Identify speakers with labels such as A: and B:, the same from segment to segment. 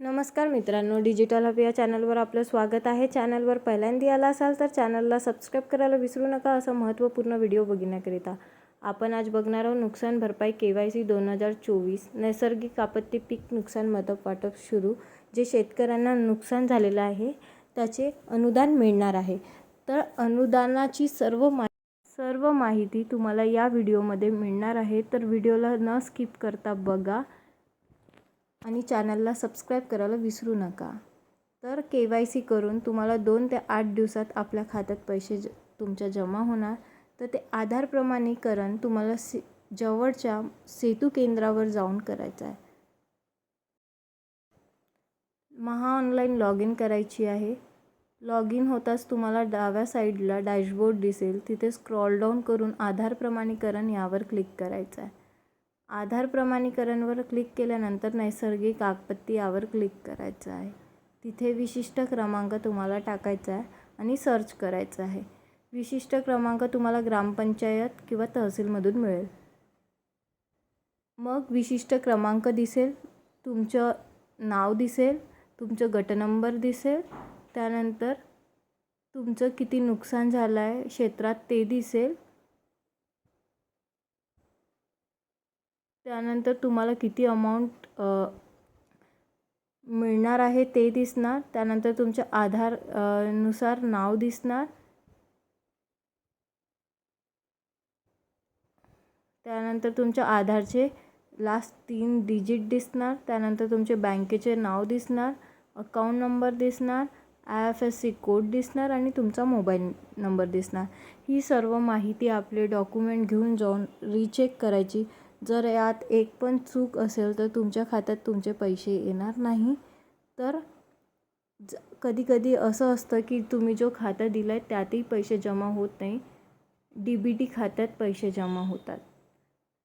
A: नमस्कार मित्रांनो digital hub या चॅनलवर आपलं स्वागत आहे. चॅनलवर पहिल्यांदा आला असाल तर चॅनलला सबस्क्राईब करायला विसरू नका असं महत्त्वपूर्ण व्हिडिओ बघण्याकरिता. आपण आज बघणार आहोत नुकसान भरपाई के वाय सी दोन हजार चोवीस नैसर्गिक आपत्ती पीक नुकसान मदत वाटप सुरू. जे शेतकऱ्यांना नुकसान झालेलं आहे त्याचे अनुदान मिळणार आहे. तर अनुदानाची सर्व मा सर्व माहिती तुम्हाला या व्हिडिओमध्ये मिळणार आहे. तर व्हिडिओला न स्किप करता बघा. आणि चॅनलला सबस्क्राईब करायला विसरू नका. तर के वाय सी करून तुम्हाला दोन ते आठ दिवसात आपल्या खात्यात पैसे ज तुमच्या जमा होणार. तर ते आधार प्रमाणीकरण तुम्हाला से जवळच्या सेतू केंद्रावर जाऊन करायचं आहे. महा ऑनलाईन लॉग इन करायची आहे. लॉग इन होताच तुम्हाला डाव्या साईडला डॅशबोर्ड दिसेल. तिथे स्क्रॉल डाऊन करून आधार प्रमाणीकरण यावर क्लिक करायचं आहे. आधार प्रमाणीकरणवर क्लिक केल्यानंतर नैसर्गिक आपत्ती यावर क्लिक करायचं आहे. तिथे विशिष्ट क्रमांक तुम्हाला टाकायचा आहे आणि सर्च करायचं आहे. विशिष्ट क्रमांक तुम्हाला ग्रामपंचायत किंवा तहसीलमधून मिळेल. मग विशिष्ट क्रमांक दिसेल तुमचं नाव दिसेल तुमचं गट नंबर दिसेल त्यानंतर तुमचं किती नुकसान झालं आहे क्षेत्रात ते दिसेल त्यानंतर तुम्हाला किती अमाऊंट मिळणार आहे ते दिसणार. त्यानंतर तुमच्या आधारनुसार नाव दिसणार. त्यानंतर तुमच्या आधारचे लास्ट तीन डिजिट दिसणार. त्यानंतर तुमचे बँकेचे नाव दिसणार. अकाउंट नंबर दिसणार. I F S C code दिसणार आणि तुमचा मोबाईल नंबर दिसणार. ही सर्व माहिती आपले डॉक्युमेंट घेऊन जाऊन रीचेक करायची. जर यात एक पण चूक असेल तर तुमच्या खात्यात तुमचे पैसे येणार नाही. तर ज कधी कधी असं असतं की तुम्ही जो खाता दिला आहे त्यातही पैसे जमा होत नाही. डी बी टी खात्यात पैसे जमा होतात.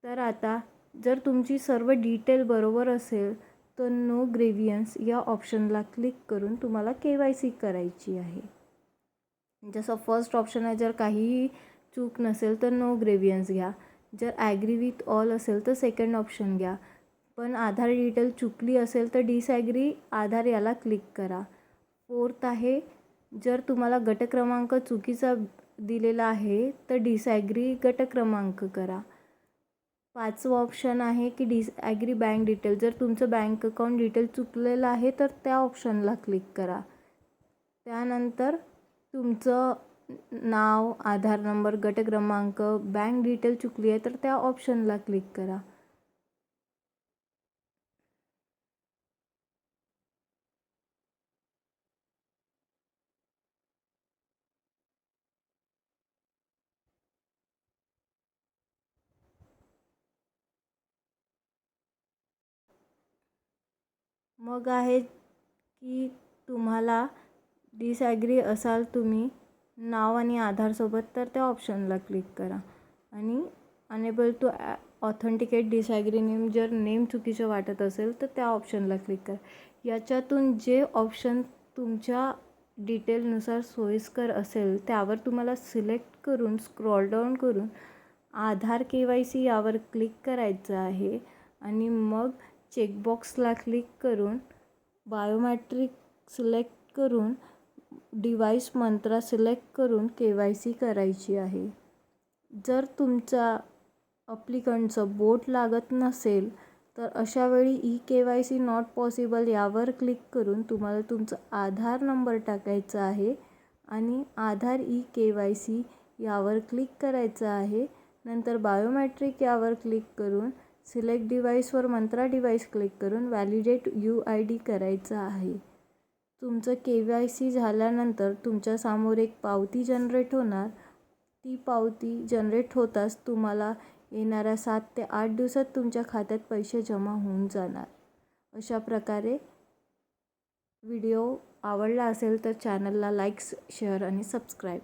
A: तर आता जर तुमची सर्व डिटेल बरोबर असेल तर नो ग्रेव्हियन्स या ऑप्शनला क्लिक करून तुम्हाला के वाय सी करायची आहे. जसं फर्स्ट ऑप्शन आहे जर काहीही चूक नसेल तर नो ग्रेव्हियन्स घ्या. जर ॲग्री विथ ऑल असेल तर सेकंड ऑप्शन घ्या. पण आधार डिटेल चुकली असेल तर डिसॲग्री आधार याला क्लिक करा. फोर्थ आहे जर तुम्हाला गट क्रमांक चुकीचा दिलेला आहे तर डिसॲग्री गटक्रमांक करा. पाचवं ऑप्शन आहे की डिसॲग्री बँक डिटेल जर तुमचं बँक अकाउंट डिटेल चुकलेलं आहे तर त्या ऑप्शनला क्लिक करा. त्यानंतर तुमचं नाव आधार नंबर गट क्रमांक बँक डिटेल चुकली आहे तर त्या ऑप्शनला क्लिक करा. मग आहे की तुम्हाला डिसॲग्री असाल तुम्ही नाव आणि आधारसोबत तर त्या ऑप्शनला क्लिक करा. आणि enable to authenticate disagree name जर नेम चुकीचं वाटत असेल तर त्या ऑप्शनला क्लिक करा. याच्यातून जे ऑप्शन तुमच्या डिटेलनुसार सोयीस्कर असेल त्यावर तुम्हाला सिलेक्ट करून स्क्रॉल डाऊन करून आधार के वाय सी यावर क्लिक करायचं आहे. आणि मग चेकबॉक्सला क्लिक करून बायोमॅट्रिक सिलेक्ट करून डिवाइस मंत्रा सिलेक्ट करून के वाय सी करायची आहे. जर तुमचा अप्लिकंटचं बोट लागत नसेल तर अशावेळी E K Y C not possible यावर क्लिक करून तुम्हाला तुमचा आधार नंबर टाकायचा आहे आणि Aadhaar E K Y C यावर क्लिक करायचं आहे. नंतर बायोमॅट्रिक यावर क्लिक करून सिलेक्ट डिव्हाइसवर मंत्रा डिवाईस क्लिक करून व्हॅलिडेट यू आय डी करायचं आहे. तुमचं के वाय सी झाल्यानंतर तुमच्यासमोर एक पावती जनरेट होणार. ती पावती जनरेट होताच तुम्हाला येणाऱ्या सात ते आठ दिवसात तुमच्या खात्यात पैसे जमा होऊन जाणार. अशा प्रकारे व्हिडिओ आवडला असेल तर चॅनलला लाईक्स शेअर आणि सबस्क्राईब.